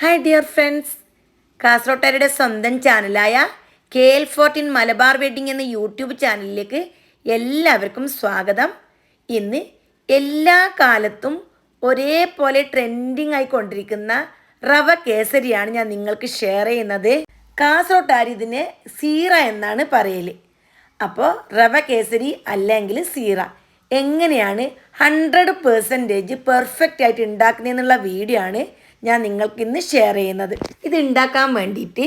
Hi dear friends കാസർഗോട്ടുകാരുടെ സ്വന്തം ചാനലായ K L fourteen Malabar wedding എന്ന യൂട്യൂബ് ചാനലിലേക്ക് എല്ലാവർക്കും സ്വാഗതം. ഇന്ന് എല്ലാ കാലത്തും ഒരേപോലെ ട്രെൻഡിങ് ആയിക്കൊണ്ടിരിക്കുന്ന റവ കേസരിയാണ് ഞാൻ നിങ്ങൾക്ക് ഷെയർ ചെയ്യുന്നത്. കാസർഗോട്ടുകാർ ഇതിനെ സീറ എന്നാണ് പറയൽ അപ്പോൾ റവ കേസരി അല്ലെങ്കിൽ സീറ എങ്ങനെയാണ് ഹൺഡ്രഡ് പേഴ്സന്റേജ് പെർഫെക്റ്റ് ആയിട്ട് ഉണ്ടാക്കുന്നതെന്നുള്ള വീഡിയോ ആണ് ഞാൻ നിങ്ങൾക്ക് ഇന്ന് ഷെയർ ചെയ്യുന്നത്. ഇത് ഉണ്ടാക്കാൻ വേണ്ടിയിട്ട്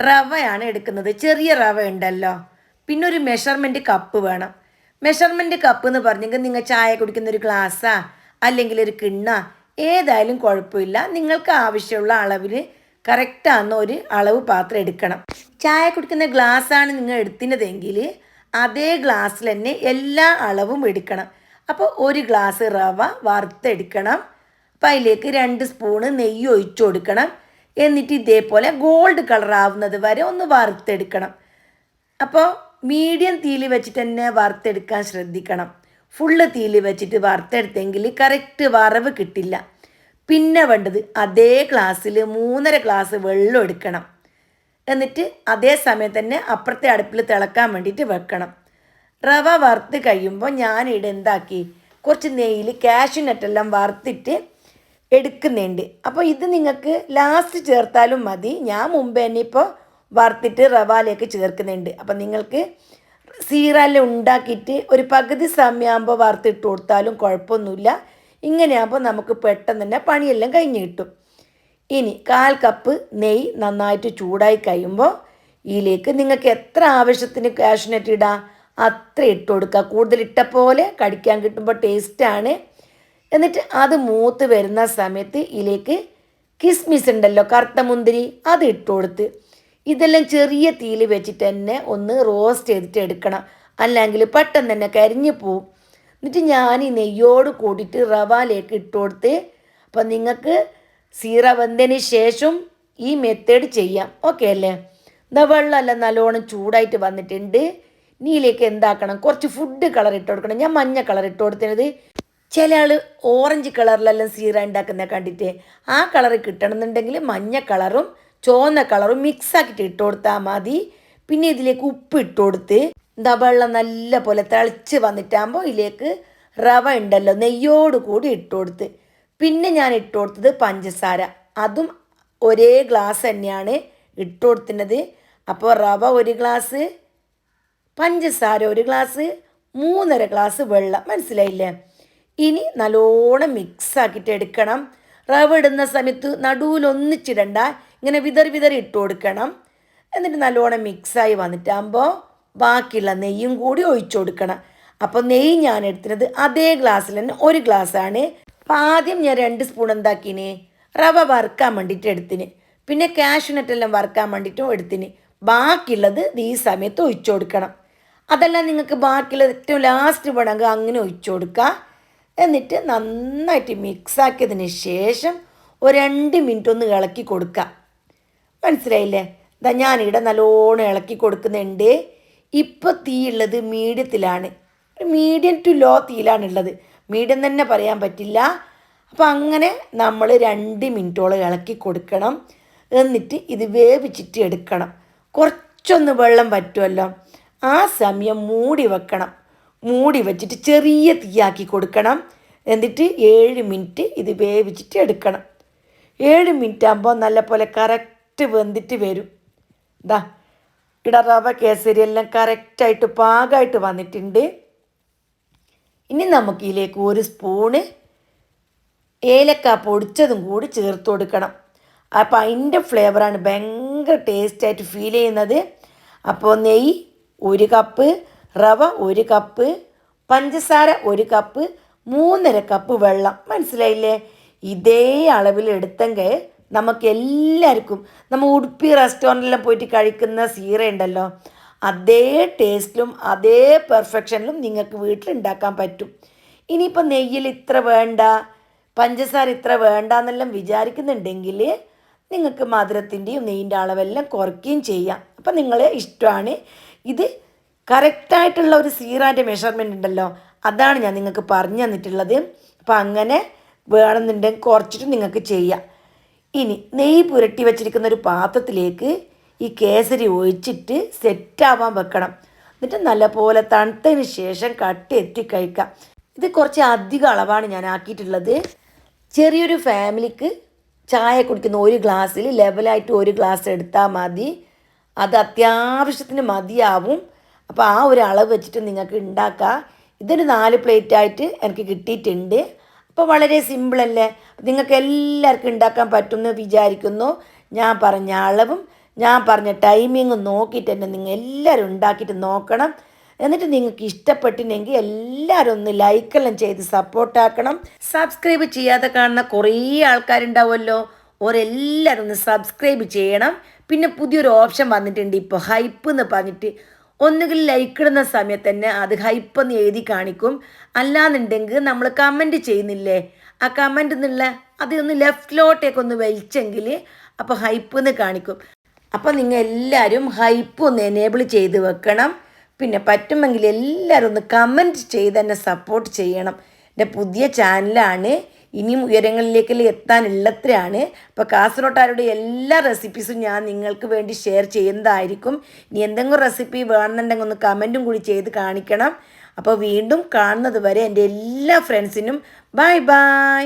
റവയാണ് എടുക്കുന്നത്. ചെറിയ റവ ഉണ്ടല്ലോ. പിന്നെ ഒരു മെഷർമെന്റ് കപ്പ് വേണം. മെഷർമെന്റ് കപ്പ് എന്ന് പറഞ്ഞെങ്കിൽ നിങ്ങൾ ചായ കുടിക്കുന്ന ഒരു ഗ്ലാസ്സാ അല്ലെങ്കിൽ ഒരു കിണ്ണ ഏതായാലും കുഴപ്പമില്ല. നിങ്ങൾക്ക് ആവശ്യമുള്ള അളവിൽ കറക്റ്റാകുന്ന ഒരു അളവ് പാത്രം എടുക്കണം. ചായ കുടിക്കുന്ന ഗ്ലാസ്സാണ് നിങ്ങൾ എടുത്തിരുന്നതെങ്കിൽ അതേ ഗ്ലാസ്സിൽ തന്നെ എല്ലാ അളവും എടുക്കണം. അപ്പോൾ ഒരു ഗ്ലാസ് റവ വറുത്തെടുക്കണം. അപ്പം അതിലേക്ക് രണ്ട് സ്പൂണ് നെയ്യ് ഒഴിച്ചു കൊടുക്കണം. എന്നിട്ട് ഇതേപോലെ ഗോൾഡ് കളർ ആവുന്നത് വരെ ഒന്ന് വറുത്തെടുക്കണം. അപ്പോൾ മീഡിയം തീയിൽ വെച്ചിട്ട് തന്നെ വറുത്തെടുക്കാൻ ശ്രദ്ധിക്കണം. ഫുള്ള് തീയിൽ വെച്ചിട്ട് വറുത്തെടുത്തെങ്കിൽ കറക്റ്റ് വറവ് കിട്ടില്ല. പിന്നെ വേണ്ടത് അതേ ഗ്ലാസ്സിൽ മൂന്നര ഗ്ലാസ് വെള്ളം എടുക്കണം. എന്നിട്ട് അതേ സമയം തന്നെ അപ്പുറത്തെ അടുപ്പിൽ തിളക്കാൻ വേണ്ടിയിട്ട് വെക്കണം. റവ വറുത്ത് കഴിയുമ്പോൾ ഞാനിവിടെ എന്താക്കി? കുറച്ച് നെയ്യിൽ കാഷ്യൂ നട്ടെല്ലാം വറുത്തിട്ട് എടുക്കുന്നുണ്ട്. അപ്പോൾ ഇത് നിങ്ങൾക്ക് ലാസ്റ്റ് ചേർത്താലും മതി. ഞാൻ മുമ്പ് തന്നെ ഇപ്പോൾ വറുത്തിട്ട് റവാലേക്ക് ചേർക്കുന്നുണ്ട്. അപ്പം നിങ്ങൾക്ക് സീറെല്ലാം ഉണ്ടാക്കിയിട്ട് ഒരു പകുതി സമയമാകുമ്പോൾ വറുത്തിട്ട് കൊടുത്താലും കുഴപ്പമൊന്നുമില്ല. ഇങ്ങനെയാകുമ്പോൾ നമുക്ക് പെട്ടെന്ന് തന്നെ പണിയെല്ലാം കഴിഞ്ഞ് കിട്ടും. ഇനി കാൽ കപ്പ് നെയ്യ് നന്നായിട്ട് ചൂടായി കഴിയുമ്പോൾ ഇതിലേക്ക് നിങ്ങൾക്ക് എത്ര ആവശ്യത്തിന് കാഷ്നട്ട് ഇടാം അത്ര ഇട്ട് കൊടുക്കുക. കൂടുതൽ ഇട്ട പോലെ കടിക്കാൻ കിട്ടുമ്പോൾ ടേസ്റ്റാണ് എന്നിട്ട് അത് മൂത്ത് വരുന്ന സമയത്ത് ഇതിലേക്ക് കിസ്മിസ് ഉണ്ടല്ലോ കറുത്ത മുന്തിരി അത് ഇട്ട് കൊടുത്ത്. ഇതെല്ലാം ചെറിയ തീയിൽ വെച്ചിട്ട് തന്നെ ഒന്ന് റോസ്റ്റ് ചെയ്തിട്ട് എടുക്കണം. അല്ലെങ്കിൽ പെട്ടെന്ന് തന്നെ കരിഞ്ഞു പോവും. എന്നിട്ട് ഞാൻ ഈ നെയ്യോട് കൂടിയിട്ട് റവാലേക്ക് ഇട്ട് കൊടുത്ത് അപ്പം നിങ്ങൾക്ക് സീറ വെന്തതിന് ശേഷം ഈ മെത്തേഡ് ചെയ്യാം. ഓക്കെ അല്ലേ? എന്താ വെള്ളമെല്ലാം നല്ലോണം ചൂടായിട്ട് വന്നിട്ടുണ്ട്. നീയിലേക്ക് എന്താക്കണം? കുറച്ച് ഫുഡ് കളർ ഇട്ട് കൊടുക്കണം. ഞാൻ മഞ്ഞ കളർ ഇട്ട് കൊടുത്തത് ചില ആൾ ഓറഞ്ച് കളറിലെല്ലാം സീറ ഉണ്ടാക്കുന്ന കണ്ടിട്ട് ആ കളർ കിട്ടണമെന്നുണ്ടെങ്കിൽ മഞ്ഞ കളറും ചുവന്ന കളറും മിക്സ് ആക്കിയിട്ട് ഇട്ട് കൊടുത്താൽ മതി. പിന്നെ ഇതിലേക്ക് ഉപ്പ് ഇട്ട് കൊടുത്ത് എന്താ വെള്ളം നല്ല പോലെ തിളച്ച് വന്നിട്ടാകുമ്പോൾ ഇതിലേക്ക് റവ ഉണ്ടല്ലോ നെയ്യോട് കൂടി ഇട്ട് കൊടുത്ത്. പിന്നെ ഞാൻ ഇട്ട് കൊടുത്തത് പഞ്ചസാര. അതും ഒരേ ഗ്ലാസ് തന്നെയാണ് ഇട്ട് കൊടുത്തിരുന്നത്. അപ്പോൾ റവ ഒരു ഗ്ലാസ് പഞ്ചസാര ഒരു ഗ്ലാസ് മൂന്നര ഗ്ലാസ് വെള്ളം. മനസ്സിലായില്ലേ? ഇനി നല്ലോണം മിക്സ് ആക്കിയിട്ട് എടുക്കണം. റവ് ഇടുന്ന സമയത്ത് നടുവിൽ ഒന്നിച്ചിടണ്ട. ഇങ്ങനെ വിതറി വിതറി ഇട്ട് കൊടുക്കണം. എന്നിട്ട് നല്ലോണം മിക്സായി വന്നിട്ടാകുമ്പോൾ ബാക്കിയുള്ള നെയ്യും കൂടി ഒഴിച്ചു കൊടുക്കണം. അപ്പോൾ നെയ്യ് ഞാൻ എടുത്തിരുന്നത് അതേ ഗ്ലാസ്സിൽ തന്നെ ഒരു ഗ്ലാസ്സാണ് അപ്പം ആദ്യം ഞാൻ രണ്ട് സ്പൂൺ എന്താക്കിന്? റവ വറുക്കാൻ വേണ്ടിയിട്ട് എടുത്തിന്. പിന്നെ കാഷ്നട്ടെല്ലാം വറുക്കാൻ വേണ്ടിയിട്ടും എടുത്തിന്. ബാക്കിയുള്ളത് ഈ സമയത്ത് ഒഴിച്ചു കൊടുക്കണം. അതെല്ലാം നിങ്ങൾക്ക് ബാക്കിയുള്ളത് ഏറ്റവും ലാസ്റ്റ് വേണമെങ്കിൽ അങ്ങനെ ഒഴിച്ചു കൊടുക്കുക എന്നിട്ട് നന്നായിട്ട് മിക്സാക്കിയതിന് ശേഷം ഒരു രണ്ട് മിനിറ്റ് ഒന്ന് ഇളക്കി കൊടുക്കുക മനസ്സിലായില്ലേ? ഇതാ ഞാനിവിടെ നല്ലോണം ഇളക്കി കൊടുക്കുന്നുണ്ട്. ഇപ്പോൾ തീ ഉള്ളത് മീഡിയത്തിലാണ്. മീഡിയം ടു ലോ തീയിലാണുള്ളത് മീഡിയം തന്നെ പറയാൻ പറ്റില്ല. അപ്പം അങ്ങനെ നമ്മൾ രണ്ട് മിനിറ്റോളം ഇളക്കി കൊടുക്കണം. എന്നിട്ട് ഇത് വേവിച്ചിട്ട് എടുക്കണം. കുറച്ചൊന്ന് വെള്ളം പറ്റുമല്ലോ ആ സമയം മൂടി വെക്കണം. മൂടി വെച്ചിട്ട് ചെറിയ തീയാക്കി കൊടുക്കണം. എന്നിട്ട് ഏഴ് മിനിറ്റ് ഇത് വേവിച്ചിട്ട് എടുക്കണം. ഏഴ് മിനിറ്റ് ആകുമ്പോൾ നല്ല പോലെ കറക്റ്റ് വെന്തിട്ട് വരും. ഇതാ ഇവിടെ റവ കേസരി എല്ലാം കറക്റ്റായിട്ട് പാകമായിട്ട് വന്നിട്ടുണ്ട്. ഇനി നമുക്ക് ഇതിലേക്ക് ഒരു സ്പൂണ് ഏലക്ക പൊടിച്ചതും കൂടി ചേർത്ത് കൊടുക്കണം. അപ്പോൾ അതിന്റെ ഫ്ലേവറാണ് ഭയങ്കര ടേസ്റ്റായിട്ട് ഫീൽ ചെയ്യുന്നത്. അപ്പോൾ നെയ്യ് ഒരു കപ്പ് റവ ഒരു കപ്പ് പഞ്ചസാര ഒരു കപ്പ് മൂന്നര കപ്പ് വെള്ളം. മനസ്സിലായില്ലേ? ഇതേ അളവിൽ എടുത്തെങ്കിൽ നമുക്ക് എല്ലാവർക്കും നമ്മൾ ഉടുപ്പി റെസ്റ്റോറന്റിലും പോയിട്ട് കഴിക്കുന്ന സീറ ഉണ്ടല്ലോ. അതേ ടേസ്റ്റിലും അതേ പെർഫെക്ഷനിലും നിങ്ങൾക്ക് വീട്ടിലുണ്ടാക്കാൻ പറ്റും. ഇനിയിപ്പോൾ നെയ്യിൽ ഇത്ര വേണ്ട പഞ്ചസാര ഇത്ര വേണ്ട എന്നെല്ലാം വിചാരിക്കുന്നുണ്ടെങ്കിൽ നിങ്ങൾക്ക് മധുരത്തിന്റെയും നെയ്യിന്റെ അളവെല്ലാം കുറയ്ക്കുകയും ചെയ്യാം. അപ്പം നിങ്ങളെ ഇഷ്ടമാണ് ഇത് കറക്റ്റായിട്ടുള്ള ഒരു സീറാന്റെ മെഷർമെന്റ് ഉണ്ടല്ലോ. അതാണ് ഞാൻ നിങ്ങൾക്ക് പറഞ്ഞു തന്നിട്ടുള്ളത്. അപ്പം അങ്ങനെ വേണമെന്നുണ്ടെങ്കിൽ കുറച്ചിട്ട് നിങ്ങൾക്ക് ചെയ്യാം. ഇനി നെയ്യ് പുരട്ടി വെച്ചിരിക്കുന്ന ഒരു പാത്രത്തിലേക്ക് ഈ കേസരി ഒഴിച്ചിട്ട് സെറ്റാവാൻ വെക്കണം. എന്നിട്ട് നല്ലപോലെ തണുത്തതിന് ശേഷം കട്ട് എത്തി കഴിക്കാം. ഇത് കുറച്ച് അധിക അളവാണ് ഞാൻ ആക്കിയിട്ടുള്ളത്. ചെറിയൊരു ഫാമിലിക്ക് ചായ കുടിക്കുന്ന ഒരു ഗ്ലാസ്സിൽ ലെവലായിട്ട് ഒരു ഗ്ലാസ് എടുത്താൽ മതി. അത് അത്യാവശ്യത്തിന് മതിയാവും. അപ്പോൾ ആ ഒരു അളവ് വെച്ചിട്ട് നിങ്ങൾക്ക് ഉണ്ടാക്കാം. ഇതൊരു നാല് പ്ലേറ്റായിട്ട് എനിക്ക് കിട്ടിയിട്ടുണ്ട്. അപ്പോൾ വളരെ സിമ്പിളല്ലേ നിങ്ങൾക്ക് എല്ലാവർക്കും ഉണ്ടാക്കാൻ പറ്റുമെന്ന് വിചാരിക്കുന്നു. ഞാൻ പറഞ്ഞ അളവും ഞാൻ പറഞ്ഞ ടൈമിങ്ങും നോക്കിയിട്ട് തന്നെ നിങ്ങൾ എല്ലാവരും ഉണ്ടാക്കിയിട്ട് നോക്കണം. എന്നിട്ട് നിങ്ങൾക്ക് ഇഷ്ടപ്പെട്ടില്ലെങ്കിൽ എല്ലാവരും ഒന്ന് ലൈക്കെല്ലാം ചെയ്ത് സപ്പോർട്ടാക്കണം സബ്സ്ക്രൈബ് ചെയ്യാതെ കാണുന്ന കുറേ ആൾക്കാരുണ്ടാവുമല്ലോ. ഓരെല്ലാവരും ഒന്ന് സബ്സ്ക്രൈബ് ചെയ്യണം. പിന്നെ പുതിയൊരു ഓപ്ഷൻ വന്നിട്ടുണ്ട്. ഇപ്പോൾ ഹൈപ്പ് എന്ന് പറഞ്ഞിട്ട് ഒന്നുകിൽ ലൈക്ക് ഇടുന്ന സമയത്ത് തന്നെ അത് ഹൈപ്പ് എന്ന് എഴുതി കാണിക്കും. അല്ലാന്നുണ്ടെങ്കിൽ നമ്മൾ കമന്റ് ചെയ്യുന്നില്ലേ? ആ കമന്റ് എന്നുള്ള അതൊന്ന് ലെഫ്റ്റിലോട്ടേക്ക് ഒന്ന് വലിച്ചെങ്കിൽ അപ്പോൾ ഹൈപ്പ് എന്ന് കാണിക്കും. അപ്പോൾ നിങ്ങൾ എല്ലാവരും ഹൈപ്പ് ഒന്ന് എനേബിൾ ചെയ്ത് വെക്കണം. പിന്നെ പറ്റുമെങ്കിൽ എല്ലാവരും ഒന്ന് കമന്റ് ചെയ്ത് എന്നെ സപ്പോർട്ട് ചെയ്യണം. എന്റെ പുതിയ ചാനലാണ് ഇനിയും ഉയരങ്ങളിലേക്ക് എത്താനുള്ളത്രയാണ്. അപ്പോൾ കാസർഗോട്ടാരുടെ എല്ലാ റെസിപ്പീസും ഞാൻ നിങ്ങൾക്ക് വേണ്ടി ഷെയർ ചെയ്യുന്നതായിരിക്കും. ഇനി എന്തെങ്കിലും റെസിപ്പി വേണമെന്നുണ്ടെങ്കിൽ ഒന്ന് കമന്റും കൂടി ചെയ്ത് കാണിക്കണം. അപ്പോൾ വീണ്ടും കാണുന്നത് വരെ എന്റെ എല്ലാ ഫ്രണ്ട്സിനും ബൈ ബൈ